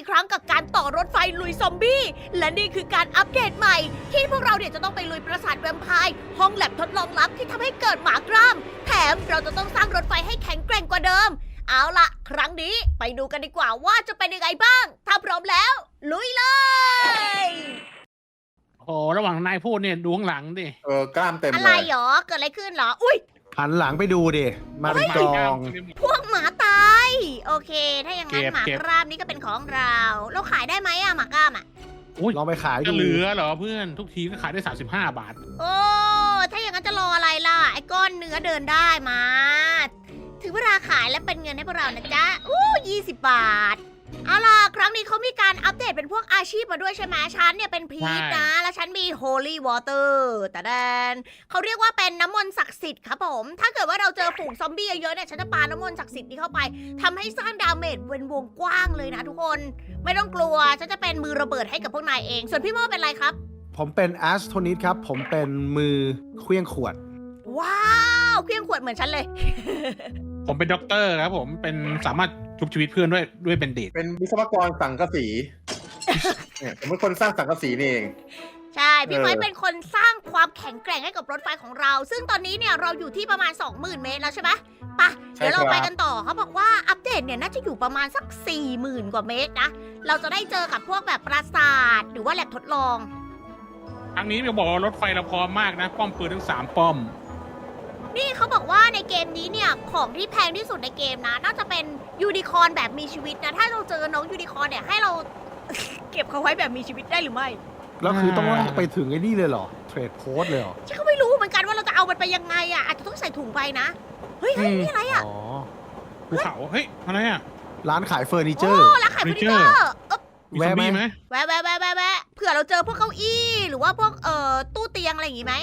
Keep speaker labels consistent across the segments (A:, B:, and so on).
A: อีกครั้งกับการต่อรถไฟลุยซอมบี้ และนี่คือการอัปเดตใหม่ ที่พวกเราเนี่ยจะต้องไปลุยปราสาทแวมไพร์ห้องแลบทดลองลับที่ทำให้เกิดหมากร่ามแถมเราจะต้องสร้างรถไฟให้แข็งแกร่งกว่าเดิม เอาละครั้งนี้ไปดูกันดีกว่าว่าจะเป็นยังไงบ้าง ถ้าพร้อมแล้ว ลุยเลย
B: โอ้ระหว่างนายพูดเนี่ยดูข้างหลังดิ
C: เออกล้ามเต็ม
A: อะ
C: เล
A: ไร
C: ย
A: หรอเกิดอะไรขึ้นเหรอ อุ้ย
D: หันหลังไปดูดิมาเป็นกอง
A: พวกหมาตาย โอเค ถ้าอย่างนั้นหมากรามนี่ก็เป็นของเรา เราขายได้ไหมอะหมากรามอะ
D: ลองไปขาย
B: จะ
D: ดู
B: เหลือเหรอเพื่อนทุกทีก็ขายได้ 35 บาท
A: โอ้ถ้าอย่างนั้นจะรออะไรล่ะ ไอ้ก้อนเนื้อเดินได้มา ถึงเวลาขายแล้วเป็นเงินให้พวกเรานะจ๊ะอู้ยี่สิบบาทเอาล่ะค รั้งนี้เขามีการอัปเดตเป็นพวกอาชีพมาด้วยใช่ไหมฉันเนี่ยเป็นพีทนะ แล้วฉันมี Holy Water แต่แดนเขาเรียกว่าเป็นน้ำมนต์ศักดิ์สิทธิ์ครับผม ถ้าเกิดว่าเราเจอฝูงซอมบี้เยอะๆเนี่ยฉันจะปาน้ำมนต์ศักดิ์สิทธิ์นี้เข้าไปทำให้สร้างดาเมจเป็นวงกว้างเลยนะทุกคน ไม่ต้องกลัว ฉันจะเป็นมือระเบิดให้กับพวกนายเอง ส่วนพี่โมเป็นอะไรครับ
D: ผมเป็นแอสโทนิสครับ ผมเป็นมือเคลี้ยงขวด
A: ว้าวเครื่องขวดเหมือนฉันเลย
B: ผมเป็นด็อกเตอร์ครับผมเป็นสามารถ ชุบชีวิตเพื่อนด้วยด้วยเบนเดด
C: เป็นวิศวกรสังกะสีเนี่ยผมเป็นคนสร้างสังกะสีนี่เอง
A: ใช่ พี่
C: เออ
A: ไม้เป็นคนสร้างความแข็งแกร่งให้กับรถไฟของเรา ซึ่งตอนนี้เนี่ยเราอยู่ที่ประมาณ 20,000 เมตรแล้วใช่ไหมไปะเดี๋ยวเราไปกันต่อเขาบอกว่าอัปเดตเนี่ยน่าจะอยู่ประมาณสัก 40,000 กว่าเมตรนะ เราจะได้เจอกับพวกแบบปราสาท หรือว่าแลบทดลอง
B: ครั้งนี้จะบอกว่ารถไฟเราพร้อมมากนะ ป้อมปืนทั้งสามป้อม
A: นี่เขาบอกว่าในเกมนี้เนี่ย ของที่แพงที่สุดในเกมนะ น่าจะเป็นยูนิคอร์นแบบมีชีวิตนะ ถ้าเราเจอน้องยูนิคอร์นเนี่ยให้เรา เก็บเขาไว้แบบมีชีวิตได้หรือไม่
D: แล้วคือต้อง
B: อ่า
D: ลากไปถึงไอ้นี่เลยเหรอ เทรดโพสเลยเหรอ
A: ฉันก็ไม่รู้เหมือนกันว่าเราจะเอามันไปยังไงอะอาจจะต้องใส่ถุงไปนะ เฮ้ยเฮ้ย
B: อืม
A: นี่อะไรอะ
D: อ๋อ
B: ภูเขาเฮ้ยอะไรอะ
D: ร้านขายเฟอร์นิเจอ
A: โอ้
D: ร์
A: ร้านขายเฟอร์นิเจอ
B: Furniture
A: ร์เอ๊บ
B: มีซอมบี้
D: แวะไหม
B: ไหม
A: แวะแวะแวะแวะแวะเผื่อเราเจอพวกเก้าอี้ หรือว่าพวกเอ่อตู้เตียงอะไรอย่างงี้ไหม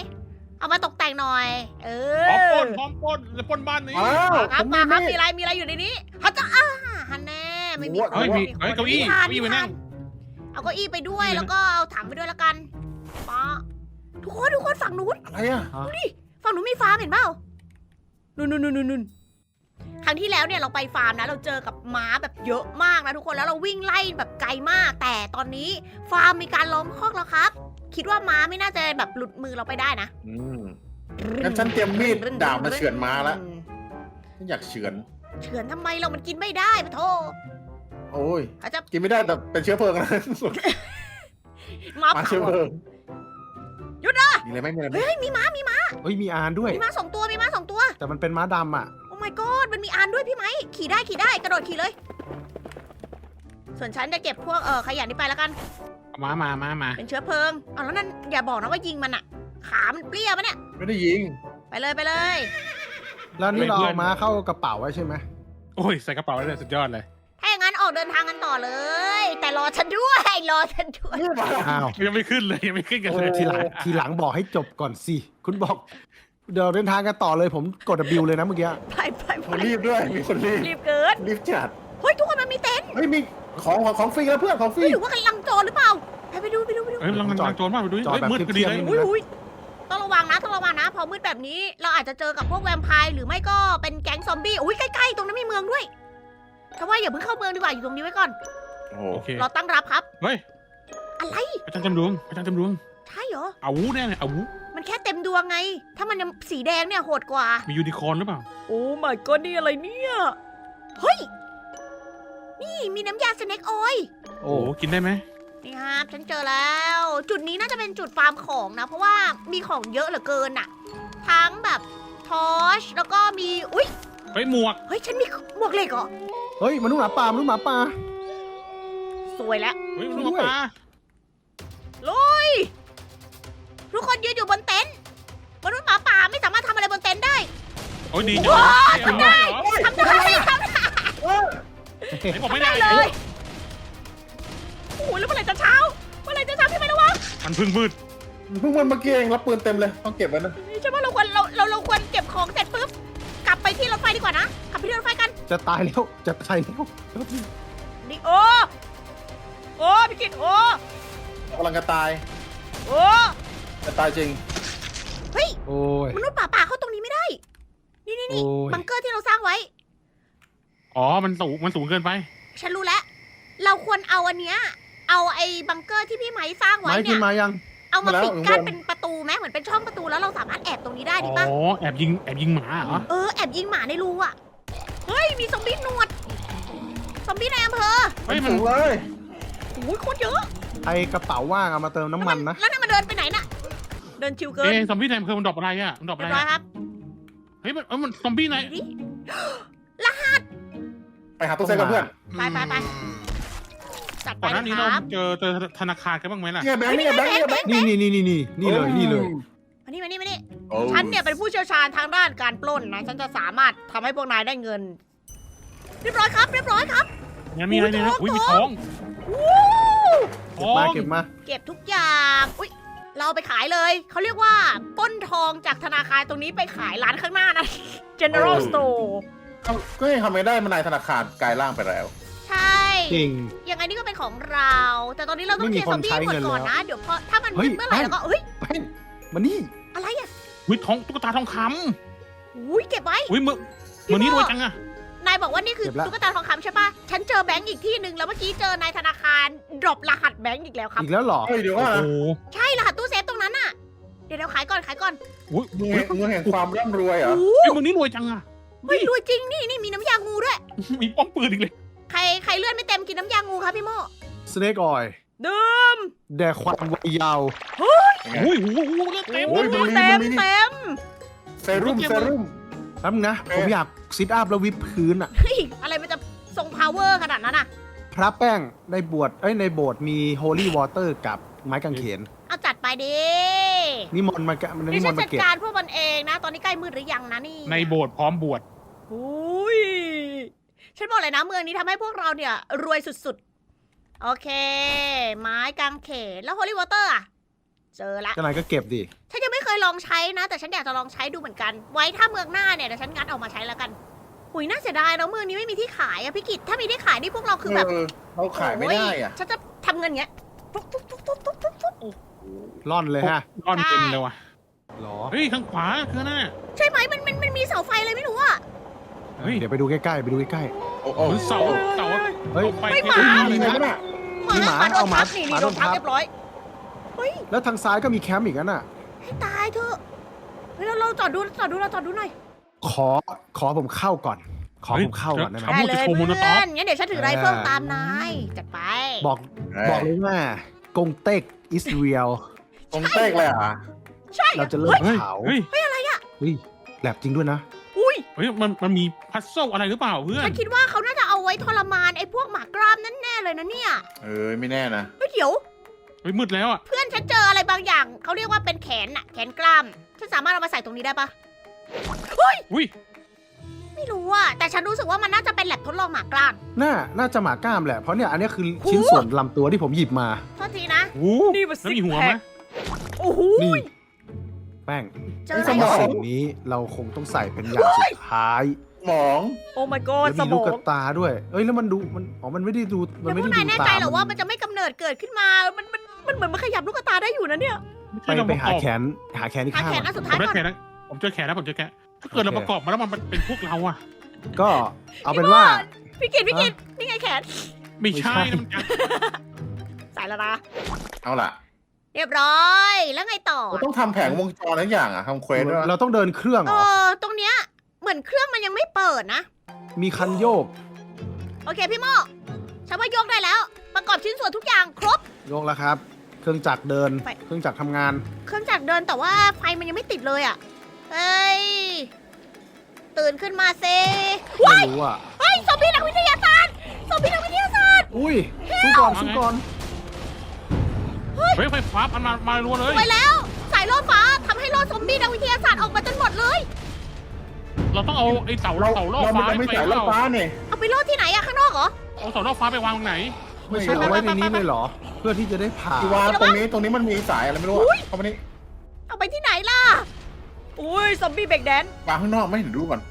A: เอามาตกแต่งหน่อย เอ
B: พร้อมป
A: อ
B: ล้นพร้อมปล้นจะปล้นบ้านนี้
C: อ้าว
A: มาครับ
C: ผม
A: มาครับ
C: มี
A: มีอะไรมีอะไรอยู่ในนี้เขาจะอ่าฮันแน่ไม่มี
C: โอ้
B: เฮ้ยมี
A: คน
B: เฮ้ยเก้าอี้
A: มีทาน
B: เก้าอี้มานั่ง
A: เอาเก้าอี้ไปด้วย
B: มีนะ
A: แล้วก็เอาถังไปด้วยละกันป๊าทุกคนทุกคนฝั่งนู้น
C: อะไรอะ
A: ฝั่งนู้นมีฟาร์มเห็นเปล่านู่นนู่นนู่นนู่นครั้งที่แล้วเนี่ยเราไปฟาร์มนะเราเจอกับม้าแบบเยอะมากนะทุกคนแล้วเราวิ่งไล่แบบไกลมาก แต่ตอนนี้ฟาร์มมีการล้อมคอกแล้วครับ คิดว่าม้าไม่น่าจะแบบหลุดมือเราไปได้นะ
C: อืมงั้นฉันเตรียมมีดดาบมาเฉือนม้าละฉันอยากเฉือน
A: เฉือนทำไมเรามันกินไม่ได้ปะโท
C: โอ้ย
A: เขาจะ
C: กินไม่ได้แต่เป็นเชื้อเพลิงนะ
A: ม้า
C: มา
A: เผา
C: เชื้อเพลิง
A: หยุดนะ
C: มีอะไรไหมมีอะไรไหม
A: เฮ้ยมีม้ามีม้า
D: เฮ้ยมีอานด้วย
A: มีม้าสองตัวมีม้าสองตัว
D: แต่มันเป็นม้าดำอะ
A: โอ้ my god มันมีอานด้วยพี่ไหมขี่ได้ขี่ได้กระโดดขี่เลย ส่วนฉันจะเก็บพวกเออขยะนี้ไปแล้วกัน
B: มามามามา
A: เป็นเชื้อเพลิงเอาแล้วนั่นอย่าบอกนะว่ายิงมันอะขามันเปรี้ยปะเนี่ย
C: ไม่ได้ยิง
A: ไปเลยไปเลย
D: แล้วนี่เราเอาม้าเข้ากระเป๋าไว้ใช่ไหม
B: โอ้ยใส่กระเป๋าได้เลยสุดยอดเลย
A: ถ้าอย่างนั้นออกเดินทางกันต่อเลย แต่รอฉันด้วยรอฉันด้วย
D: อ้าว
B: ยังไม่ขึ้นเลยยังไม่ขึ้นกัน
D: โอ้
B: เลย
D: ทีหลังทีหลังบอกให้จบก่อนสิ คุณบอก เดี๋ยวเดินทางกันต่อเลยผมกด W เลยนะเมื่อกี้
A: ไปไปไป
C: คนรีบด้วย มีคนรีบ
A: รีบเกิน
C: รีบจัด
A: เฮ้ยทุกคนมันมีเต็นท์
C: เฮ้ยมีของของของฟรีแล้วเพื่อนของฟรี
A: เฮ้ยหรือว่ากำลังโจรหรือเปล่าไปไปดูไปดูไปดู
B: เฮ้ยลังลังโจรมากไปดูดิ
D: จอด
B: เฮ้ย
D: แบบ
B: มืดพอดี
D: เทียบ
B: เลย
D: ๆ
A: อุ้ยอุ้ยต้องระวังนะต้องระวังนะ พอมืดแบบนี้เราอาจจะเจอกับพวกแวมไพร์หรือไม่ก็เป็นแก๊งซอมบี้อุ้ยใกล้ๆตรงนั้นมีเมืองด้วยถ้าว่าอย่าเพิ่งเข้าเมืองดีกว่าอยู่ตรงนี้ไว้ก่อน
C: โอ้โห
B: โอเค
A: เราตั้งรับครับ
B: เฮ้ย
A: อะไร
B: อาจารย์จำลวงอาจารย์จำลวง
A: ใช่เหรอ
B: อาวุธแน่เลยอาวุธ
A: มันแค่เต็มดวงไง ถ้ามันยังสีแดงเนี่ยโหดกว่า
B: มียูนิคอร์นหรือเปล่า
A: โอ้ my god นี่อะไรเนี่ย เฮ้ย นี่มีน้ำยาสเน็กออยล์
D: โอ้
B: โอ้กินได้ไหม
A: นี่ครับฉันเจอแล้ว จุดนี้น่าจะเป็นจุดฟาร์มของนะ เพราะว่ามีของเยอะเหลือเกินอะทั้งแบบทอชแล้วก็มีอุ๊ย
B: เฮ้ยหมวก
A: เฮ้ยฉันมีหมวกเหล็กเหรอ
D: เฮ้ยมนุษย์หมาป่ามนุษย์หมาป่า
A: สวยแล้ว
B: เฮ้ย
D: ช่
B: ลู
D: วย
B: ก
D: ด้วย
B: ปลา
A: ลุย ทุกคนยืนอยู่บนเต็นท์มนุษย์หมาป่าไม่สามารถทำอะไรบนเต็นท์ได้
B: โอ้ยดีจัง
A: ว้าย
B: ทำได้เหรอ
A: ทำได้ทำได้
B: ไห นบอกไม่ได้
A: เล
B: เลย
A: ยโอ้โหแล้วเมื่อไหร่จะเช้า เมื่อไหร่จะเช้าพี่ไม่ระวัง
B: มันเพึ่งมืด
C: เพิ่งมันเมื่อกี้เองรับปืนเต็มเลยต้องเก็บไว้นะ
A: นี่ฉันว่าเราควรเราเราเราควรเก็บของเสร็จปุ๊บกลับไปที่รถไฟดีกว่านะกลับไปที่รถไฟกัน
D: จะตายแล้วจะตายแล้ว
A: นี่โอ้โอ้พี่กิตโอ้
C: กำลังจะตาย
A: โอ้
C: จะตายจริง
A: เฮ้ย
D: โอ้ย
A: มนุษย์ป่าป่าเข้าตรงนี้ไม่ได้ นี่นี่
D: โอ้
A: นี่
D: ย
A: บังเกอร์ที่เราสร้างไว้
B: อ๋อ มันสูง มันสูงเกินไป
A: ฉันรู้แล้ว เราควรเอาอันเนี้ย เอาไอ้บังเกอร์ที่พี่ไม้สร้างไว้
D: ไม้
A: เนี่
D: ขึ้น
A: ย
D: มายัง
A: เอามา
C: มาแล้ว
A: ปิดกั้น
C: ข้างบน
A: เป็นประตูไหมเหมือนเป็นช่องประตูแล้วเราสามารถแอบตรงนี้ได้ดี
B: อ๋
A: ปะ
B: อแอบยิง แอบยิงหมาเหรอ
A: เออแอบยิงหมาในรูอะ เฮ้ยมีซอมบี้หนวด ซอมบี้ในอำเภอ
B: เฮ้ย มัน
C: ถูกเลย
A: โอ้ยโคตรเยอะ
D: ไอกระเป๋าว่างเอามาเติมน้ำมันนะ
A: แล้วนั่นมันเดินไปไหนน่ะ เดินชิวเกิน
B: เอ๊ะซอมบี้ในอำเภอมันดรอปอะไรอะ มันดรอป
A: เรี
B: อะ
A: ย
B: ไร
A: บร้อย
B: อะ
A: ครับ
B: เฮ้ย มันเอ้ยมันซอมบี้ใน
C: ไปหาตู้เซฟกันเพื่อน
A: ไปไปไป จัดไป
B: ก่อนหน้า
A: นะ
B: นี้
A: ค
B: เรา
A: รับ
B: เจอเจอธนาคารกันบ้างไหมล่ะ
C: เนี่ยแบงค์เนี่ยแบงค์เนี่ยแบงค์
D: นี่นี่นี่นี่นี่นี่เลยนี่เลย
A: มานี่มานี่มานี่
C: โอ้
A: ฉันเนี่ยเป็นผู้เชี่ยวชาญทางด้านการปล้นนะ ฉันจะสามารถทำให้พวกนายได้เงิน เรียบร้อยครับ เรียบร้อยครับ
B: งั้นมีอะไรเนี่ยนะ
A: อุ้
B: อุ้
A: ย
B: ย
A: ท
B: มี
A: อง
B: ทอง
D: เก็บ
B: ท
D: มา
B: อง
D: เก็บมา
A: เก็บทุกอย่าง อุ้ยเราเอาไปขายเลย เขาเรียกว่าปล้นทองจากธนาคารตรงนี้ไปขายร้านข้างหน้านะ General Store
C: ก็ยังทำไม่ได้มันนายธนาคารกลายร่างไปแล้ว
A: ใช่
D: จริง
A: ยังไงนี่ก็เป็นของเรา แต่ตอนนี้เราต้อง
D: ไม่
A: เคลี
D: มี
A: ยร์ซอนมบี้
D: คใช้
A: หมด
D: เงิน
A: ก่อน
D: แล้ว
A: นะ เดี๋ยวพอถ้ามัน
D: เฮ้ย
A: เมื่อไหร่
D: ไม่
A: แล้วก็เฮ้ย
D: แป้งมานี่
A: อะไรอะ
B: อุ้ยทองตุ๊กตาทองค
A: อุ้ยเก็บไว้ำ
B: อุ้ยมือมือนี้รวยจังอะ
A: นายบอกว่านี่คือ
D: เก็บละ
A: ตุ๊กตาทองคำใช่ปะฉันเจอแบงก์อีกที่หนึ่งแล้วเมื่อกี้เจอนายธนาคารดรอปรหัสแบงก์อีกแล้วครับ
D: อีกแล้วเหรอ
C: เฮ้ยเดี๋ยว
B: โอ้
C: ว่า
B: โห
C: นะ
A: ใช่รหัสตู้เซฟตรงนั้นน่ะ เดี๋ยวเราขายก่อนขายก่อน
B: อุ้ย
C: เงินแห่งเงินแห่งความร่ำรวยเหรอ
A: โอ้
B: เฮ้ยมือนี้รวยจังอะ
A: เฮ้ยรวยจริงนี่นี่มีน้ำยางูด้วย
B: มีป้อมปืนอีกเลย
A: ใครใครเลื่อนไม่เต็มกินน้ำยางูครับพี่โม
D: สเนกออย
A: ดื่ม
D: แดกความวัยยาว
B: อุ้ยโอ้โหเลือดเต็ม
C: โอ้ย
B: เล
C: ดู
B: ย
C: ดิ
A: เต็ม
C: ดูดิ
A: เต็ม
C: เซรุ่มเซรุ่ม
D: แป๊บนึงนะ
C: เอ๊ะ
D: ผมอยากซิทอัพแล้ววิปพื้นอะ
A: เฮ้ยอะไรมันจะทรงพาวเวอร์ขนาดนั้นอะ
D: พระแป้งในบวชเอ้ยในโบสถ์มีโฮลี่วอเตอร์กับไม้กางเขน
A: เอาจัดไปดิ
D: นิมนต์มากะนิ
A: นี่
D: ม
A: ฉั
D: น
A: น
D: ต์
A: จั
D: มา
A: ด
D: เก็บ
A: การพวกมันเองนะ ตอนนี้ใกล้มืดหรือยังนะนี่
B: ในโบสถ์พร้อมบวช
A: อุ้ยฉันบอกเลยนะเมืองนี้ทำให้พวกเราเนี่ย รวยสุดๆ โอเค ไม้กางเขนแล้วโฮลี่วอเตอร์อะเจอละ
D: ก็นายก็เก็บดิ
A: ฉันยังไม่เคยลองใช้นะ แต่ฉันอยากจะลองใช้ดูเหมือนกัน ไว้ถ้าเมืองหน้าเนี่ยเดี๋ยวฉันงัดออกมาใช้แล้วกันหุยน่าเสียดายนะเมืองนี้ไม่มีที่ขายอะพี่กิตถ้ามีที่ขายนี่พวกเราคือแบบ
C: เออเราขายไม่ได้อะ
A: โยฉันจะทำเงินเงี้ยตุ๊บตุ๊บตุ๊บตุ๊บตุ๊บตุ๊บตุ๊บ
D: ร่อนเลยฮะ
B: ก้อนเป็นเลยว่ะ
D: หรอ
B: เฮ้ย ข้างขวาคือหน้า
A: ใช่ไหมมันมันมันมีเสาไฟเลยไม่รู้อะ
B: เฮ้ย
D: เดี๋ยวไปดูใกล้ๆ ไปดูใกล้
C: โอ้โห
B: เหมือนเสาเสา
D: ๆ เฮ้ย
B: ไป
A: ไม่ห
B: เที่ยว
A: มา
C: มีอะไรบ้างอะ
A: หมา
D: มีหมา
A: หมาโด
D: เอา
A: น
D: หมา
A: ทับนี่
D: หมา
A: นี่โดนทับ
D: โดนทับ
A: เรียบร้อย
D: แล้วทางซ้ายก็มีแคมป์อีกนั่นน่ะ
A: ให้ตายเถอะเฮ้ยเราเราจอดดูจอดดูเราจอดดูหน่อย
D: ขอ ขอผมเข้าก่อน ขอผมเข้าก่อนได้ไหม
B: ครับ
A: ได้เลย
B: โชว์โมโน
A: เพื่
B: ต็อป
A: อนงั้นเดี๋ยวฉันถือไรเฟิลตามนาย จัดไป
D: บอก บอกเลยว่ากงเต็กอิสเรียล
C: ตรงเต๊กเลยเหรอะ
A: ใช่
D: เราจะเริ่มเผา
B: เฮ้ย
D: เฮ้ยแลบจริงด้วยนะ
A: อุ้ย
B: เฮ้ยมันมันมีพัซเซิลอะไรหรือเปล่าเพื่อน
A: ฉันคิดว่าเขาน่าจะเอาไว้ทรมานไอ้พวกหมากรามนั่นแน่เลยนะเนี่ย
C: เออไม่แน่นะ
A: เฮ้ยเดี๋ยว
B: เฮ้ยมืดแล้วอะ
A: เพื่อนฉันเจออะไรบางอย่าง เขาเรียกว่าเป็นแขนน่ะ แขนกล้าม ฉันสามารถเอามาใส่ตรงนี้ได้ปะ
B: อุ้ย
A: ไม่รู้อะแต่ฉันรู้สึกว่ามันน่าจะเป็นแลบทดลองหมากราม
D: น่า น่าจะหมากล้ามแหละ เพราะเนี่ยอันนี้คือชิ้นส่วนลำตัวที่ผมหยิบมา
A: โทษทีนะ
B: โอ้โห
A: นี่มัน
B: แล้วมีหัวไหม
A: โอ้โห
D: นี่ แป้ง
A: เจอ
C: ส
A: อะไร
C: มอง
D: สิ่งนี้เราคงต้องใส่เป็นอย่างสุดท้าย
C: หมอง
A: โอ้ my god
D: แล้ว
A: ส
D: มี
A: ม
D: ลู
A: อก
D: ก
A: ง
D: ตาด้วย เอ้ยแล้วมันดูมันอ๋อมันไม่ได้ดูมัน
A: แล้วพ
D: ไม่
A: วก
D: ได้
A: นาย
D: ดู
A: แน่
D: ตา
A: ใจเหรอ
D: มั
A: ว่ามันจะไม่กำเนิดเกิดขึ้นมา มันมันมันเหมือนมันขยับลูกตาได้อยู่นะเนี่ย
D: ไปไปหาแขนหาแขนที่
A: หา
D: ข้าง
A: แขน
D: มั
A: อั
D: น
A: นสุด
B: ผ
A: ท้าย
B: มได้
A: ก่อน
B: แขนแล้วผมเจอแขนแล้วผมเจอแขนถ้าเกิดเราประกอบมาแล้วมันเป็นพวกเราอะ
D: ก็เอาเป็นว่า
A: พี่กินพี่กินนี่ไงแขน
B: ไม่ใช่
D: ไม่ใช่
B: นะมันจะ
A: ใส่แล้วนะ
C: เอาล่ะ
A: เรียบร้อย แล้วไงต่อ
C: เราต้องทำแผงวงจรทุกอย่างอะทำเควสด้วย
D: เราต้องเดินเครื่องเห
A: เอ
D: รอ
A: อตรงเนี้ยเหมือนเครื่องมันยังไม่เปิดนะ
D: มีคันโยก
A: โอเคพี่โมฉันว่าโยกได้แล้ว ประกอบชิ้นส่วนทุกอย่างครบ
D: โยกแล้วครับ เครื่องจักรเดิน
A: ไป
D: เครื่องจักรทำงาน
A: เครื่องจักรเดินแต่ว่าไฟมันยังไม่ติดเลยอะ เฮ้ย ตื่นขึ้นมาเซ
D: ไม่รู้อะ
A: เฮ้ยซอมบี้นักวิทยาศาสตร์ซอมบี้นักวิทยาศาสตร์
D: อุ้ยสู้ก่อนสู้ก่อน
B: เฮ้ยไฟฟ้ามันมามารัวเลย
A: ไปแล้วสายล่อฟ้าทำให้ล่อซอมบี้นักวิทยาศาสตร์ออกมาจนหมดเลย
B: เราต้องเอาไอ้เสา
C: เรา
B: เสาล่อ
C: เรา
B: ฟ้า
C: ไม่
B: ไป
C: ใส่
B: เป
C: ล่อ
B: ล่า
C: ฟ้าเนี่ย
A: เอาไปล่อที่ไหนอะข้างนอกเหรอ
B: เอาเสาล่อฟ้าไปวางตรงไหน
D: ไม่ใช่เอาไว้ในนี้เลยเหรอ เพื่อที่จะได้ผ่า
C: อีวานตรงนี้ตรงนี้มันมีสายอะไรไม่รู้
A: อุ๊ย
C: อะเข้ามานี่
A: เอาไปที่ไหนล่ะ อุ้ยซอมบี้เบรกแดนซ์
C: วางข้างนอกไม่เห็นดูก่อน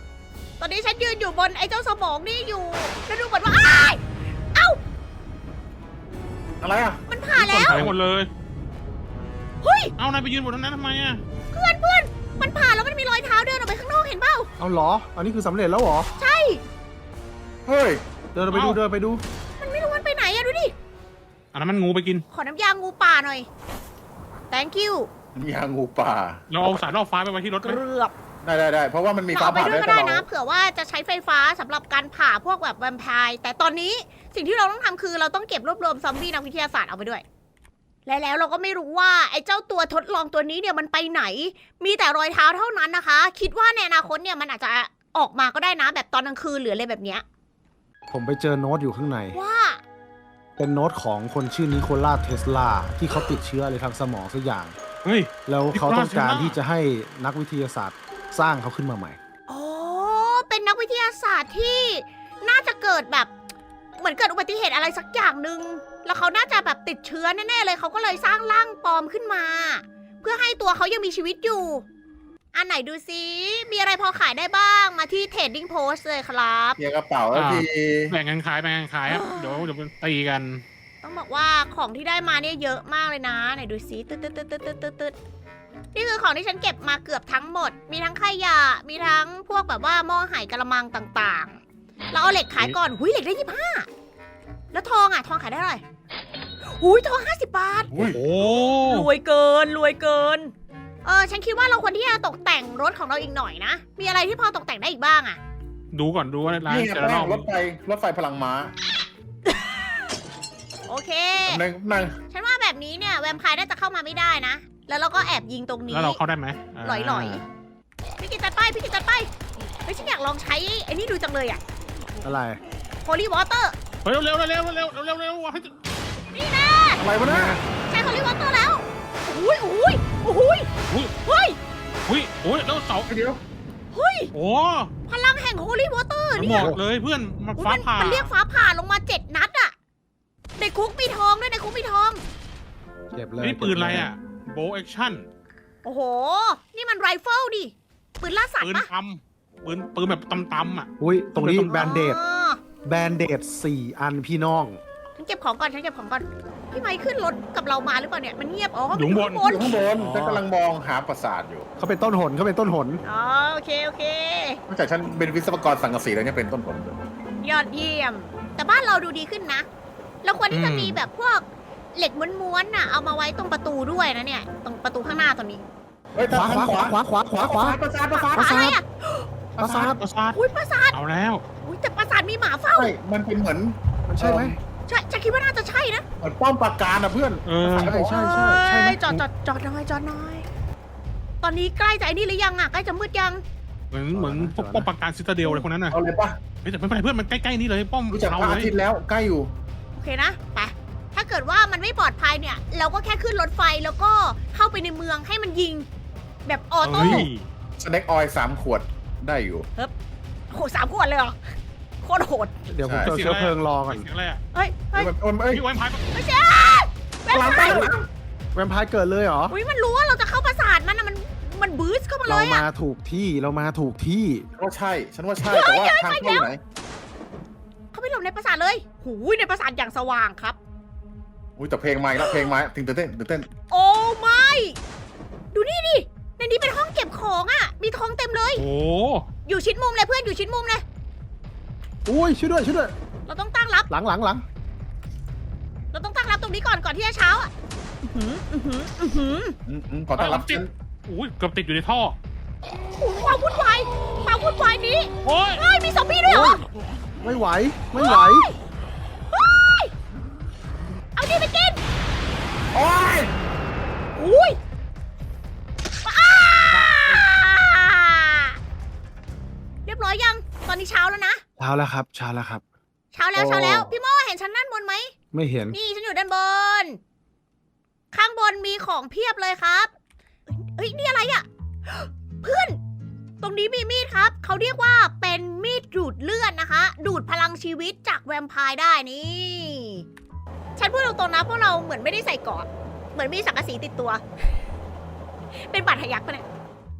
A: ตอนนี้ฉันยืนอยู่บนไอ้เจ้าสมองนี่อยู่แล้วดูเหมือนว่าอ้ายเอ้า
C: อะไรอะ
A: มัน ผ่าแล้ว
B: ไปหมดเลย
A: เฮ้ย
B: เอานายไปยืนบนตรงนั้นทำไมอะ
A: เพื่อนเพื่อนมันผ่าแล้วมันมีรอยเท้าเดินออกไปข้างนอกเห็นเปล่า
D: เอาเหรอ อันนี้คือสำเร็จแล้วเหรอ
A: ใช่
C: เฮ้ย
D: เดินไปดู
B: เอ้า
D: เดินไปดู
A: มันไม่รู้มันไปไหนอะ
B: อันนั้นมันงูไปกิน
A: ขอน้ำยางูป่าหน่อย thank you
C: มีหางูป่า
B: เราเอาสายล่อฟ้าไปไว้ที่รถไหม
A: เกือบ
C: ได้ได้ได้เพราะว่ามันมี
A: เรา
C: ฟ้า
A: เอาไป
C: ผ่า
A: ด้วย
C: ด้วย
A: ก็ได้
C: แต่
A: นะ
C: เรา
A: เผื่อว่าจะใช้ไฟฟ้าสำหรับการผ่าพวกแบบแวมไพร์แต่ตอนนี้สิ่งที่เราต้องทำคือเราต้องเก็บรวบรวมซอมบี้นักวิทยาศาสตร์เอาไปด้วย และแล้วเราก็ไม่รู้ว่าไอ้เจ้าตัวทดลองตัวนี้เนี่ยมันไปไหน มีแต่รอยเท้าเท่านั้นนะคะ คิดว่าในอนาคตเนี่ยมันอาจจะออกมาก็ได้นะแบบตอนกลางคืนหรืออะไรแบบเนี้ย
D: ผมไปเจอโน้ตอยู่ข้างใน
A: ว่า
D: เป็นโน้ตของคนชื่อนิโคลาเทสลาที่เขาติดเชื้ออะไรทางสมองสักอย่าง
B: เฮ้ย
D: แล้วเขาต้องการ
B: Nikola Tesla
D: ที่จะให้นักวิทยาศาสตร์ สร้างเขาขึ้นมาใหม่
A: อ๋อเป็นนักวิทยาศาสตร์ที่น่าจะเกิดแบบ เหมือนเกิดอุบัติเหตุอะไรสักอย่างหนึ่งแล้วเขาน่าจะแบบติดเชื้อแน่ๆเลยเขาก็เลยสร้างร่างปลอมขึ้นมา เพื่อให้ตัวเขายังมีชีวิตอยู่ อันไหนดูซิมีอะไรพอขายได้บ้างมาที่เทรดดิ้งโพสเลยครับ
C: เคลียร์กระเป๋าแล้วที
B: แบ่งกันขายแบ่งกันขายครับ เดี๋ยวเดี๋ยวตีกัน
A: ต้องบอกว่าของที่ได้มาเนี่ยเยอะมากเลยนะ ไหนดูซิตึ๊ดตึ๊ดตึ๊ดตึ๊ดตึ๊ดตึ๊ดตึ๊ด นี่คือของที่ฉันเก็บมาเกือบทั้งหมด มีทั้งขยะ มีทั้งพวกแบบว่าหม้อไหกระมังต่างๆ เราเอาเหล็กขายก่อน หุยเหล็กได้ยี่ห้า แล้วทองอะ ทองขายได้เท่าไหร่หุยทองห้าสิบบาท
C: อุ้ย
B: โอ้
A: รวยเกิน รวยเกิน เออ ฉันคิดว่าเราควรที่จะตกแต่งรถของเราอีกหน่อยนะ มีอะไรที่พอตกแต่งได้อีกบ้างอะ
B: ดูก่อนดูว่าร้าน
C: นี่ไง
B: เจอ
C: แป้
B: รองบ
C: รถไฟรถไฟพลังม้า
A: โอเค
C: หนึ่งหนึ่ง
A: ฉันว่าแบบนี้เนี่ยแวมไพร์น่าจะเข้ามาไม่ได้นะ แล้วเราก็แอบยิงตรงนี้
B: แล้วเราเข้าได้ไหม
A: หลอยๆพี่กิตจัดไปพี่กิตจัดไปเฮ้ยฉันอยากลองใช้ไอ้นี่ดูจังเลยอะ
D: อะไร
A: โ o ลีวอเตอร์
B: เฮ้ยเร็วเร็วเร็วเร็วเร็วเร็วเร็วให้
A: นี่นะ
C: อะไรวะเนี่ย
A: ใช้โ o ลีวอเตอร์แล้วอุ้ยอุ้ยอุ้ยเฮ้ย
B: อุ้ยโอ้ยแล้วเสา
C: เดี๋ยว
A: เฮ้ย
B: โอ้
A: พลังแห่งโ o ลีวอเตอร์
B: มัน
A: เนี่
B: บ
A: ย
B: อกเลยเพื่อนมา
A: อุ๊ย
B: ฟ้า
A: มัน
B: ผ่า
A: มันเรียกฟ้าผ่าลงมาเจ็ดนัดอะในคุกมีทองด้วยในคุกมีทอง
D: เก็บเลย
B: นี่ปืนอะไรอะ โบแอคชั่น
A: โอ้โห นี่มันไรเฟิลดิ ปืนล่าสัต
B: ปื
A: ว์
B: น
A: ปะ
B: ตำปืนปืนแบบตำตำๆอะ
D: อุ้ยตรงนี้
B: ต้อง
D: แบนเดด
A: อ๋อ
D: แบนเดดสี่อันพี่น้อง
A: ฉันเก็บของก่อน ฉันเก็บของก่อน พี่ไม้ขึ้นรถกับเรามาหรือเปล่าเนี่ย มันเงียบ อ๋อ
B: อยู่ข้างบน
A: มั
C: อยู่ข้างบนฉันกำลังมองหาปราสาทอยู่
D: เขาเป็นต้นหนเขาเป็นต้นหน
A: อ๋อ โอเค โอเค
C: นอกจากฉันเป็นวิศวกรสังกะสีแล้วเนี่ยเป็นต้นผลด้วย
A: ยอดเยี่ยม แต่บ้านเราดูดีขึ้นนะ เราควรที่จะ
B: อืม
A: มีแบบพวก เหล็กม้วนๆน่ะเอามาไว้ตรงประตูด้วยนะเนี่ย ตรงประตูข้างหน้าตรงนี้
C: เฮ้ย
D: ขวาขวาขวาขวาขวาขวาขวา
C: ปราสาทปราสาท
D: ปราสาท
A: อะไรอะ
D: ปราสาท
B: ประสาท
A: อุ้ยปราสาท
B: เอาแล้ว
A: อุ้ยแต่ปราสาทมีหมาเฝ้า
C: ใช่มันเป็นเหมือน
D: มันใช่ไหม
A: ใช่ฉันคิดว่าน่าจะใช่นะ
C: เหมือนป้อมปราการนะเพื่อน
B: เออ
D: ใช่ใช่ใช่ใช่ไหม
A: เอ้ยจอดจอดจอดหน่อยจอดหน่อย ตอนนี้ใกล้จะไอ้นี่หรือยังอะใกล้จะมืดยัง
B: เหมือนเหมือนพวกป้อมปราการซิตาเดลอะไรคนนั้นน่ะ
C: เอาเลยปะ
B: เฮ้ยแต่ไม่เป็นไรเพื่อนมันใกล้ๆนี่เลยป้อม
C: รู้จัก
B: เรา
C: พระ
B: เล
C: อายทิตย์แล้วใกล้อยู่
A: โอเคนะ ไป ถ้าเกิดว่ามันไม่ปลอดภัยเนี่ย เราก็แค่ขึ้นรถไฟแล้วก็เข้าไปในเมืองให้มันยิง แบบออโต้
B: เฮ้ย
C: สแน็คออยสามขวดได้อยู่
A: โอ้โหสามขวดเลยเหรอโคตรโหด
D: เดี๋ยวผม
C: ใช่
D: เจอเชื้อเพลิงรอก่อน
B: เสียงอะไรอะ
A: เฮ้ยเฮ้ย
C: มันมันเอ้ย
B: พี่ไว้พาย
A: ไม่ใช่แวม
C: หลัง
A: ไพ
C: ไป
A: ร์
C: หลัง
D: แวมไพร์เกิดเลยเหรอ
A: อุ้ยมันรู้ว่าเราจะเข้าปราสาทมันนะมันมันบูสต์เข้ามาเล
D: เรา
A: ย
D: มา
A: อะ
D: ถูกที่เรามาถูกที่
C: ฉันว่าใช่ ฉันว่าใช่ แต่ว่าทางเข้าอยู่ไหน
A: เขาไปหลบในปราสาทเลย หูยในปราสาทอย่างสว่างครับ
C: อุ้ยแต่เพลงมาอีกแล้วเพลงมาถึงตื่นเต้นตื่นเต้น
A: โอ้ไม่ ดูนี่ดิในนี้เป็นห้องเก็บของอะมีทองเต็มเลย
B: โอ้
A: อยู่ชิดมุมเลยเพื่อนอยู่ชิดมุมเลย
D: อุ้ยช่วยด้วยช่วยด้วย
A: เราต้องตั้งรับ
D: หลังหลังหลัง
A: เราต้องตั้งรับตรงนี้ก่อนก่อนที่จะเช้าอะอื้อหืออื้อหือ
C: อืมอืมขอต้อนรับฉัน
B: อุ้ยเกือบติดอยู่ในท่อ
A: อื้อหือความวุ่นวายความวุ่นวายนี้
B: โอ้ย
A: เฮ้ยมีซอมบี้ด้วยเหรอ
D: ไม่ไหวไม่ไหว
A: เฮ้ย เอาดิไปกิน
C: โอ้ย
A: อุ้ยอ้าเรียบร้อยยัง ตอนนี้เช้าแล้วนะ
D: เช้าแล้วครับเช้าแล้วครับ
A: เช้าแล้วเช้าแล้ว พี่โมเห็นฉันด้านบนไหม
D: ไม่เห็น
A: นี่ฉันอยู่ด้านบน ข้างบนมีของเพียบเลยครับเฮ้ยนี่อะไรอะ่ะ เพื่อน ตรงนี้มีมีดครับ เขาเรียกว่าเป็นมีดดูดเลือดนะคะ ดูดพลังชีวิตจากแวมไพร์ได้นี่ ฉันพูดตรงๆนะพวกเราเหมือนไม่ได้ใส่เกราะเหมือนมีสังกะสีติดตัว เป็นบาดทะยักปะเนี่ย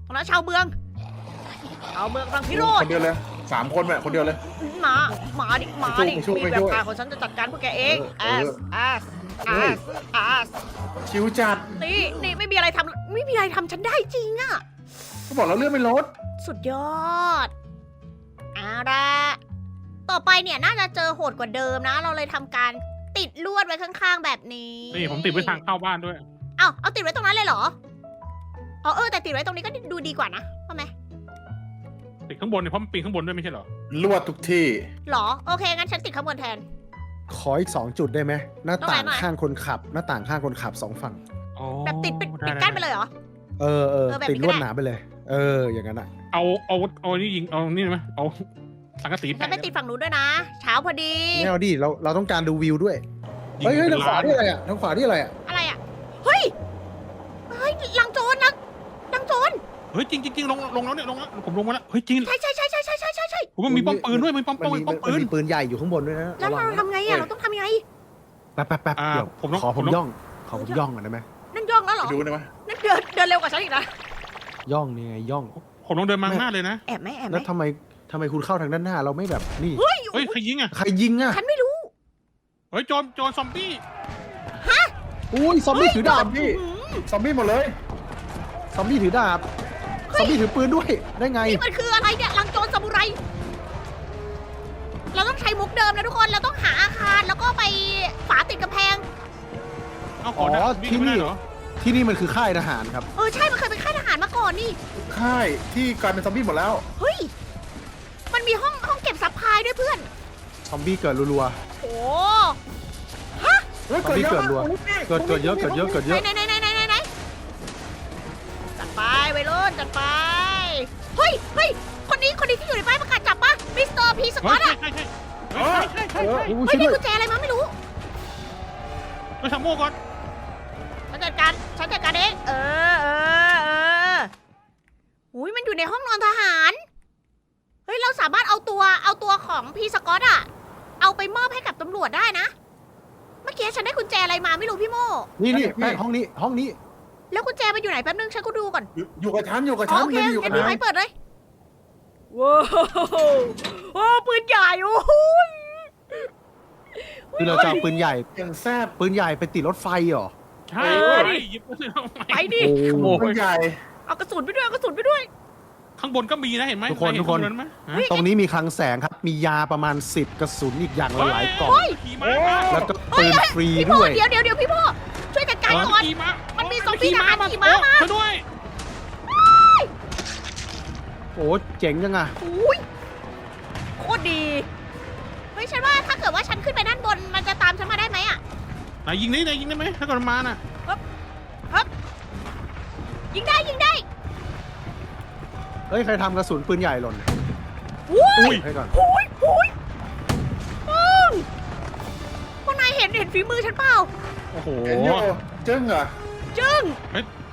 A: ของเราชาวเมืองชาวเมืองบางพิโร
C: ค
A: ธ
C: นเดียวเลยสามคนแบบคนเดียวเลย
A: หมาหมาดิหมาดิ
C: ไม่ช่วย
A: มี
C: ไม่
A: แบ
C: ช่
A: บ
C: วย
A: ตาของฉันจะจัดการพวกแกเอง
C: เอ
A: แอ
C: อ
A: สแอสแอ
C: เออ
A: สแอส
C: ชิวจัด
A: นี่นี่ไม่มีอะไรทำไม่มีอะไรทำฉันได้จริงอะ
C: เขาบอกเราเลื่อนไม่ลด
A: สุดยอดเอาละต่อไปเนี่ยน่าจะเจอโหดกว่าเดิมนะ เราเลยทำการ ติดลวดไว้ข้างๆแบบนี้
B: นี่ผมติดไว้ทางเข้าบ้านด้วย
A: เอ้าเอาติดไว้ตรงนั้นเลยเหรออ๋อเออแต่ติดไว้ตรงนี้ก็ดูดีกว่านะทำไม
B: ติดข้างบนเนี่ยเพราะมันปีนข้างบนด้วยไม่ใช่เหรอ
C: ลวดทุกที่
A: หรอโอเคงั้นฉันติดข้างบนแทน
D: ขออีกสองจุดได้ไหมหน้า
A: ตรงไหน
D: ต่าง
A: หน่อย
D: ข้างคนขับ หน้าต่างข้างคนขับสองฝั่ง
B: อ๋อ
A: แบบติดเป็น
B: ได้
A: ปิดกั้นไปเลยเหรอ
D: เออเออ
A: เออแบบ
D: ติด
A: นี้
D: ล
A: ก็
D: วด
A: ได้
D: หนาไปเลย เอออย่างนั้นอะ
B: เอาเอาเอานี่ยิงเอานี่ไหมเอา สังกะสี
A: ฉันไปติดฝั่งนู้นด้วยนะ เช้าพอดี
D: ไม่เอาดิเราเราต้องการดูวิวด้วย
B: ยิง
D: เฮ้ยเฮ้ย
B: เป็
D: ทาง
B: น
D: ขวา
B: ล้าน
D: ที่อะไรอะทางขวาที่อะไรอะ
A: อะไรอะ เฮ้ย เฮ้ยลังโจรนะลังโจร
B: เฮ้ยจริงจริงจริงลงลงแล้วเนี่ยลงแล้วผมลงมาแล้วเฮ้ยจริง
A: ใช่ใช่ใช่ใช่ใช่ใช่ใช่ใช่
B: ผมมันมีป้อมปืนด้วยมีป้อมป้อม
D: มันมี
B: ป้อม
D: มัน
B: ปืน
D: มีปืนใหญ่อยู่ข้างบนด้วยนะ
A: แล้ว
D: ระวั
A: เรา
D: งนะ
A: ทำไงอะเราต้องทำยังไง
D: แป๊บแป๊บแป๊บ
B: อ่า
D: เดี๋ยว
B: ผมต้อง
D: ขอผม
B: ผมต้อง
D: ย่องขอผมย่องก่อนได้ไหม
A: นั่นย่องแล้วเหรอ
C: ไปดูได้ไหม
A: นั่นเดินเดินเร็วกว่าฉันอีกนะ
D: ย่องนี่ไงย่อง
B: ผมลองเดินมาข้างหน้าเลยนะ
A: แอบไหมแอบไหม
D: แล้วทำไม ทำไมคุณเข้าทางด้านหน้าเราไม่แบบนี่
A: เฮ้ย
B: เฮ้ย ใครยิงอะ
D: ใครยิงอะ
A: ฉันไม่รู้
B: เฮ้ย โจรโจรซอมบี้
D: อุ้ยซอมบี้ถือดาบ
C: พี่ซอมบี้หมดเลย
D: ซอมบี้ถือดาบซอมบี้ถือปืนด้วยได้ไง
A: นี่มันคืออะไรเนี่ยลังโจรซามูไร เราต้องใช้มุกเดิมนะทุกคน เราต้องหาอาคารแล้วก็ไปฝาติดกำแพง
B: เอาก่อนนะ
D: อ๋อ
B: วิ่ง
D: ที่
B: ไม่
D: นี่
B: ได้เหรอ
D: ที่นี่มันคือค่ายทหารครับ
A: เออใช่ มันเคยเป็นค่ายทหารมาก่อนนี่
C: ค่ายที่กลายเป็นซอมบี้หมดแล้ว
A: เฮ้ย ด้วยเพื่อน
D: ซอมบี้เกิดรัว
A: โอ้
C: เฮ้ย
D: ซอมบี้เกิดรัวๆเกิดเกิดเยอะเกิดเยอะเกิดเยอะ
A: ไหนไหนไหนไหนไหนไหนจัดไปวัยรุ่นจัดไป เฮ้ยเฮ้ยคนนี้คนนี้ที่อยู่ในป้ายประกาศจับปะมิสเตอร์พีสก
B: เฮ้
A: อยต
B: ใช่
A: อะ
B: ใช่ใช่เฮ้ยใช่ใช่ใช่
D: โอ้
A: เฮ้
D: ช่
A: ย
D: วย
A: นี่
D: ด้วย
A: กุญแจอะไรมาไม่รู้
B: ไปทำโม่ก่อน
A: ฉันจัดการ ฉันจัดการเอง เออเออเอออุ้ยมันอยู่ในห้องนอนทหาร เฮ้ยเราสามารถเอาตัวเอาตัวของพีสกอตอะเอาไปมอบให้กับตำรวจได้นะ เมื่อกี้ฉันได้กุญแจอะไรมาไม่รู้พี่โม
D: นี่นี่
C: พี่
D: แป้งห้องนี้ห้องนี้
A: แล้วกุญแจมันอยู่ไหนแป๊บนึงฉันก็ดูก่อน
C: อยู่อยู่กับฉันอยู่กับ
A: อ๋
C: ฉั
A: อนโอเค
C: ไม่ได้อยู่กั
A: งั้
C: บ
A: นพี่
C: นาย
A: ไม้เปิดเลยว้าวโอ้ปืนใหญ่โอ้โห
D: คือเราจะเอาปืนใหญ่
C: ยังแซ่บ
D: ปืนใหญ่ไปติดรถไฟเหรอ
B: ใช่
A: เออดิ
B: หยิบมาเลยเอา
A: ไปดิ
B: ขโม
C: มัน
B: ย
C: ใหญ่
A: เอากระสุนไปด้วยเอากระสุนไปด้วย
B: ข้างบนก็มีนะเห็นไหม
D: ทุกคน
B: เห็
D: ทุกคน
B: ข้างบไหมฮะ
A: เฮ้ย
D: ตรงนี้มีคลังแสงครับ มียาประมาณ 10 กระสุนอีกอย่างละหลายกล่อง
B: เฮ้ยขี่ม้ามา
D: แล้วก็ปืนฟรี
A: พี่โม
D: ด้วย
A: เดี๋ยวเดี๋ยวเดี๋ยวพี่โมช่วยจัดการก่อน
B: ขี่ม้า
A: มันมี
B: โย
A: ซอมบี้ทหารขี่ม้ามา
B: โอ้ช่วยด้วย
D: โอ้เจ๋งจังอะ
A: อุ้ยโคตรดีเฮ้ยฉันว่าถ้าเกิดว่าฉันขึ้นไปด้านบนมันจะตามฉันมาได้ไหมอะ
B: นายยิงนี่นายยิงได้ไหมถ้าเกิดมันมาน่ะ
A: ยิงได้ยิงได้
D: เฮ้ย ใครทำกระสุนปืนใหญ่หล่น
A: อุ้ย
B: อุ้ย
D: ให้ก่อน
A: หุยหุยอืมพวกนายเห็นเห็นฝีมือฉันเปล่า
B: โอ้โห
C: เห็นอยู่จึ้งเหรอ
A: จึ้ง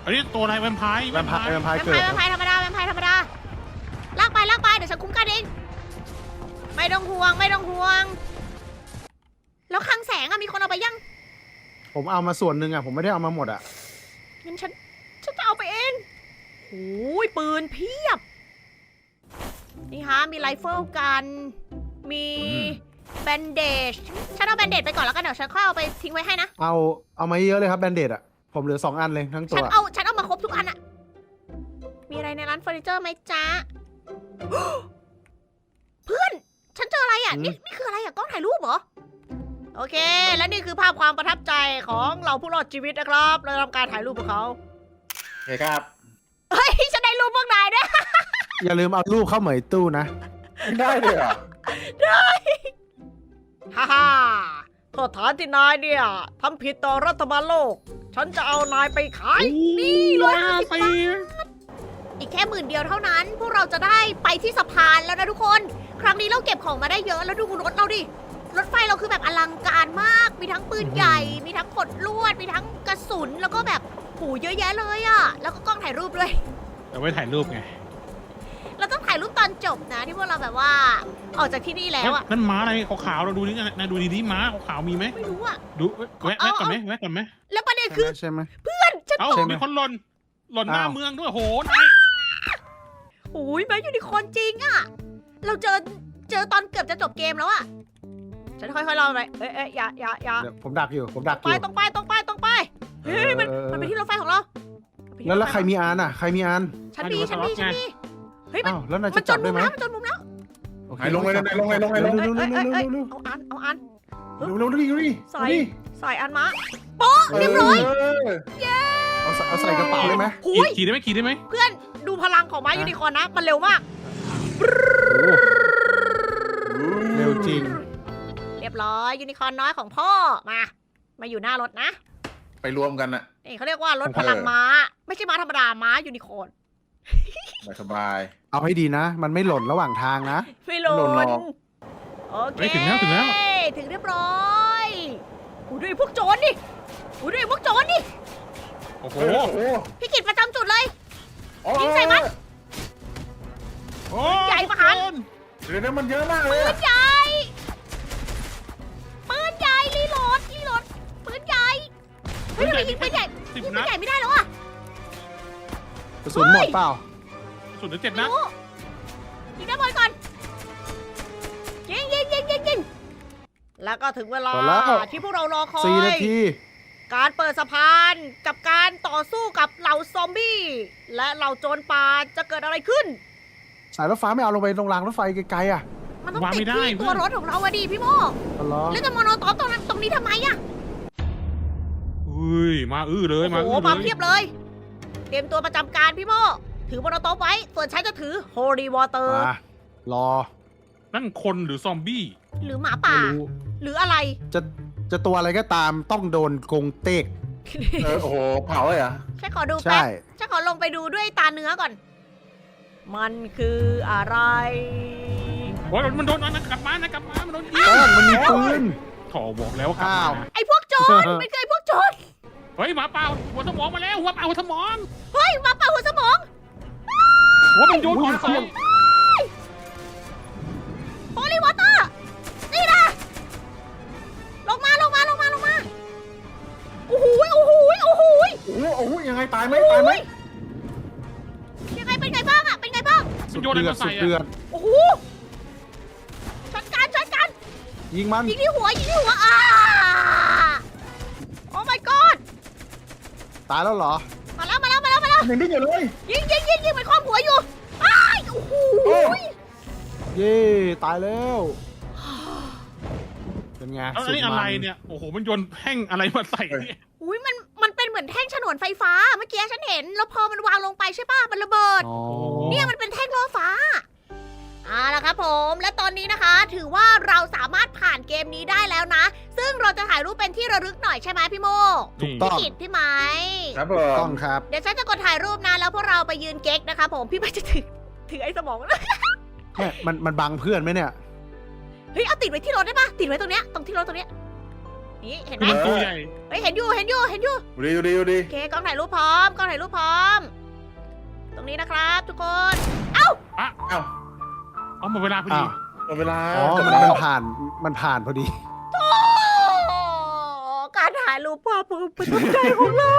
B: อันนี้ตัวอะไรแวมไพร์
D: แวมไพร์แวมไพร์
A: แวม
D: เกิ
A: ไพ
D: ด
A: ร์แวมไพร์ธรรมดาแวมไพร์ธรรมดา ลากไปลากไปเดี๋ยวฉันคุ้มกันเอง ไม่ต้องห่วงไม่ต้องห่วง แล้วคลังแสงอะมีคนเอาไปยัง
D: ผมเอามาส่วนหนึ่งอะผมไม่ได้เอามาหมดอะ
A: งั้นฉัน ฉันจะเอาไปเอง โอ้ยปืนเพียบ นี่ฮะมีไรเฟิลกัน มีแบนเดจฉันเอาแบนเดจไปก่อนแล้วกันเดี๋ยวฉันค่อยเอาไปทิ้งไว้ให้นะ
D: เอาเอามาเยอะเลยครับแบนเดดอะผมเหลือสองอันเลยทั้งตั
A: ฉัน
D: ว
A: เอาฉันเอามาครบทุกอันอะมีอะไรในร้านเฟอร์นิเจอร์ไหมจ๊ะ เพื่อน ฉันเจออะไรอะ
D: อืม
A: นี่นี่คืออะไรอะกล้องถ่ายรูปเหรอ โอเค และนี่คือภาพความประทับใจของเราผู้รอดชีวิตนะครับเราทำการถ่ายรูปพวกเขา
C: โอเคครับ
A: เฮ้ยฉันได้รูปพวกนายด้วย
D: อย่าลืมเอาลูกเข้าเหมยตู้นะ
C: ไม่ได้เลยเหรอ
A: ฮ่าฮ่าโทษฐานที่นายเนี่ยทำผิดต่อรัฐบาลโลก ฉันจะเอานายไปขาย นี่ร้อยห้าสิบบาทอีกแค่หมื่นเดียวเท่านั้น พวกเราจะได้ไปที่สะพานแล้วนะทุกคน ครั้งนี้เราเก็บของมาได้เยอะแล้วดูรถเราดิ รถไฟเราคือแบบอลังการมาก มีทั้งปืนใหญ่ มีทั้งขดลวด มีทั้งกระสุน แล้วก็แบบ หูเยอะแยะเลยอะแล้วก็กล้องถ่ายรูปด้วย
B: เอาไว้ถ่ายรูปไง
A: เราต้องถ่ายรูปตอนจบนะที่พวกเราแบบว่า ออกจากที่นี่แล้วอะ
B: นั่นม้าอะไรขาวๆเราดูนี่นายดูดีๆม้าขาวๆมีไหม
A: ไม่รู้อะ
B: ดูแวะแวะก่อนไหมแวะก่อนไหม
A: แล้วประเด็นคือ
D: ใช่ไหม
A: ฉัน
B: เอ้า
A: ตก
B: มีคนหล่นหล่นหน้า
D: อ้าว
B: เมืองด้วยโหนาย
A: โอ้ยแม่ยูนิคอร์นจริงอะเราเจอเจอตอนเกือบจะจบเกมแล้วอะฉันค่อยๆรอไปเอ้ยเอ้ยอย่าอย่าอย่า
D: เดี๋ยวผมดักอยู่ผมดักอ
A: ไป
D: ยู่
A: ตรงไปตรงไปตรงไป เฮ้ยมัน
D: เออ
A: มันเป็นที่รถไฟของเรามันเป็น
D: แล้วแล้วใครมีอันอะ ใครมีอัน
A: ฉันมีฉันมีฉันมีเฮ้ยมัน
D: อ้าวแล้วนาย
A: มั
D: จะ
A: นจ
D: จับ
A: น
D: ได้
A: มุม
D: ไหม
A: แล้วมันจนมุมแล้ว
D: โอเค
C: ไหนลงเลยนะไหนลงเลยลงเลยลง
A: เอ้ย
D: เร็ว
A: เอ้ย
D: เร็ว
A: เอ้ย
D: เร็ว
A: เอ้ย
D: เร็ว
A: เอาอันเอาอัน
C: เร็วเร็วดิดูดิ
A: ใส่ใส่อันมะโป๊ะเรียบร้อย
C: เเอา
D: ใส่เอาใส่กระเป๋าได้ไหม
A: หุ
B: ขี่
A: ย
B: ขี่ได้ไหมขี่ได้ไหม
A: เพื่อนดูพลังของม้ายูนิคอร์นนะมันเร็วมาก
D: เร็วจริง
A: เรียบร้อยยูนิคอร์นน้อยของพ่อมามาอยู่หน้ารถนะ
C: ไปรวมกันอะ
A: นี่เขาเรียกว่ารถพลังม้า ไม่ใช่ม้าธรรมดาม้ายูนิคอร์น
C: สบาย
D: เอาให้ดีนะ มันไม่หล่นระหว่างทางนะ
A: ไม่หล่
C: หล่นหร
A: น
C: อก
A: โอเค
B: เฮ้ยถึงแล้วถึงแล้ว
A: ถึงเรียบร้อยอูดูไอ้พวกโจรดิอูดูไอ้พวกโจรดิ
B: โอ้โห
C: โอ้โห
A: พี่กิตประจำจุดเลย
C: โอ้
A: ยิงใส่มัน
B: โอ้
A: ใหญ่มหาศ
C: เดี๋ยวนี้มันเยอะมากเลย
A: ปื
C: อะ
A: นใหญ่ปืนใหญ่รีโหลดรีโหลดปืนใหญ่ เฮ้ยทำไมยิงปืนใหญ่
B: สิบ
A: ยิงปื
B: นั
A: น
B: ด
A: ใหญ่ไม่ได้แล้วอะ
D: กระสุนหมดเปล่า
B: สุดหรือเจ็ดนัด
A: รู้ยิงด้านบนก่อนยิงยิงยิงยิงยิงแล้วก็ถึงเวลา
D: หมดแล้ว
A: ที่พวกเรารอคอย
D: สี่นาที
A: การเปิดสะพานกับการต่อสู้กับเหล่าซอมบี้ และเหล่าโจรป่าจะเกิดอะไรขึ้น
D: สายรถฟ้าไม่เอาลงไปตรงรางรถไฟไกลๆอะ
A: มันต้องติดที่ตัวรถของเราอะดีพี่โม
D: อ๋อเหรอ
A: แล้วจะโมโนตอปตรงนั้นตรงนี้ทำไมอะ
B: อุ้ยมาอื้อเลยมา
A: โอ้โห
B: อื้อ
A: มา
B: เล
A: เพี
B: ย
A: ยบเลย เตรียมตัวประจำการพี่โมถือโมโนตอปไว้ ส่วนฉันจะถือ Holy Water
D: มารอ
B: นั่นคนหรือซอมบี้
A: หรือหมา
D: ไม่
A: ป่า
D: รู้
A: หรืออะไร
D: จะจะตัวอะไรก็ตามต้องโดนกรงเตก
C: เออโอ้โหเผาเลยเหรอ
A: ฉันขอดู
D: ใช่
A: แป๊บฉันขอลงไปดูด้วยตาเนื้อก่อน มันคืออะไร
B: โอ้ยมันโดนมันกลับมานะกลับมามันโดนยิง
D: แป้งมันมีปืน
B: ถอบอกแล้วว่ากลับ
D: อ้าว
B: มา
A: ไอ้พวกโจร มันคือไอ้พวกโจร
B: เฮ้ยหมาเปล่าหัวสมองมาแล้วหัวเปล่าหัวสมอง
A: เฮ้ยหมาป่าหัวสมอง
B: หัวมันโยนของสอง
A: โฮลี่วอเตอร์นี่นะลงมาลงมาลงมาลงมาโอ้โหยโอ้โหยโอ้โหย
C: โอ้โหโอ้โหยังไงตายไหมตายไหม
A: ยังไงเป็นไงบ้างอะเป็นไงบ้าง
D: สุดเดือดสุดเดือด
A: โอ้โหช็อตกันช็อตกัน
D: ยิงมัน
A: ยิงที่หัวยิงที่หัวอ่า
D: ตายแล้วเหรอ
A: มาแล้วมาแล้วมาแล้วมาแล้ว
C: ยังดิ้นอยู่เลย
A: ยิงยิงยิงยิงมันครอบหัวอยู่อ้ายโอ้โห
C: โอ้
D: เย่ตายแล้วเป็นไง
B: แล้วอันนี้
D: สุด
B: อะไร
D: มั
B: เนี่ย โอ้โห มันโยนแท่งอะไรมาใส่เนี่ย
A: อุ้ยมันมันเป็นเหมือนแท่งฉนวนไฟฟ้าเมื่อกี้ฉันเห็น แล้วพอมันวางลงไปใช่ป่ะมันระเบิด
D: อ๋อ
A: เนี่ยมันเป็น ละครับผม และตอนนี้นะคะ ถือว่าเราสามารถผ่านเกมนี้ได้แล้วนะ ซึ่งเราจะถ่ายรูปเป็นที่ระลึกหน่อยใช่ไหมพี่โม
D: ถูกต้อง
A: กิดพี่ไหม
C: ครับผ
D: ต้อ
C: ม
D: งครับ
A: เดี๋ยวฉันจะกดถ่ายรูปนะ แล้วพวกเราไปยืนเก๊กนะคะผมพี่ไปจะถือถือไอ้สมองนะ
D: แม่มันมันบังเพื่อนไหมเนี่ย
A: เฮ้ยเอาติดไว้ที่รถได้ปะติดไว้ตรงเนี้ยตรงที่รถตรงเนี้ยนี่เห็นไห
B: คือ
A: ม
B: มันตัวใหญ่
A: เฮ้ยเห็นอยู่เห็นอยู่เห็นอยู่
C: ดูดิดูดิดูดิ
A: โอเคกล้องถ่ายรูปพร้อมกล้องถ่ายรูปพร้อม ตรงนี้นะครับ ทุกคน
C: เอ้า
B: เอา หมดเวลาพอดี
D: อ้าว
C: หมดเวลา
D: อ๋อ
C: จบ
D: มัน
C: แล้
D: มั
C: วน
D: ผ่าน มันผ่านพอดี
A: โอ้การถ่ายรูปภาพประทับใจของเรา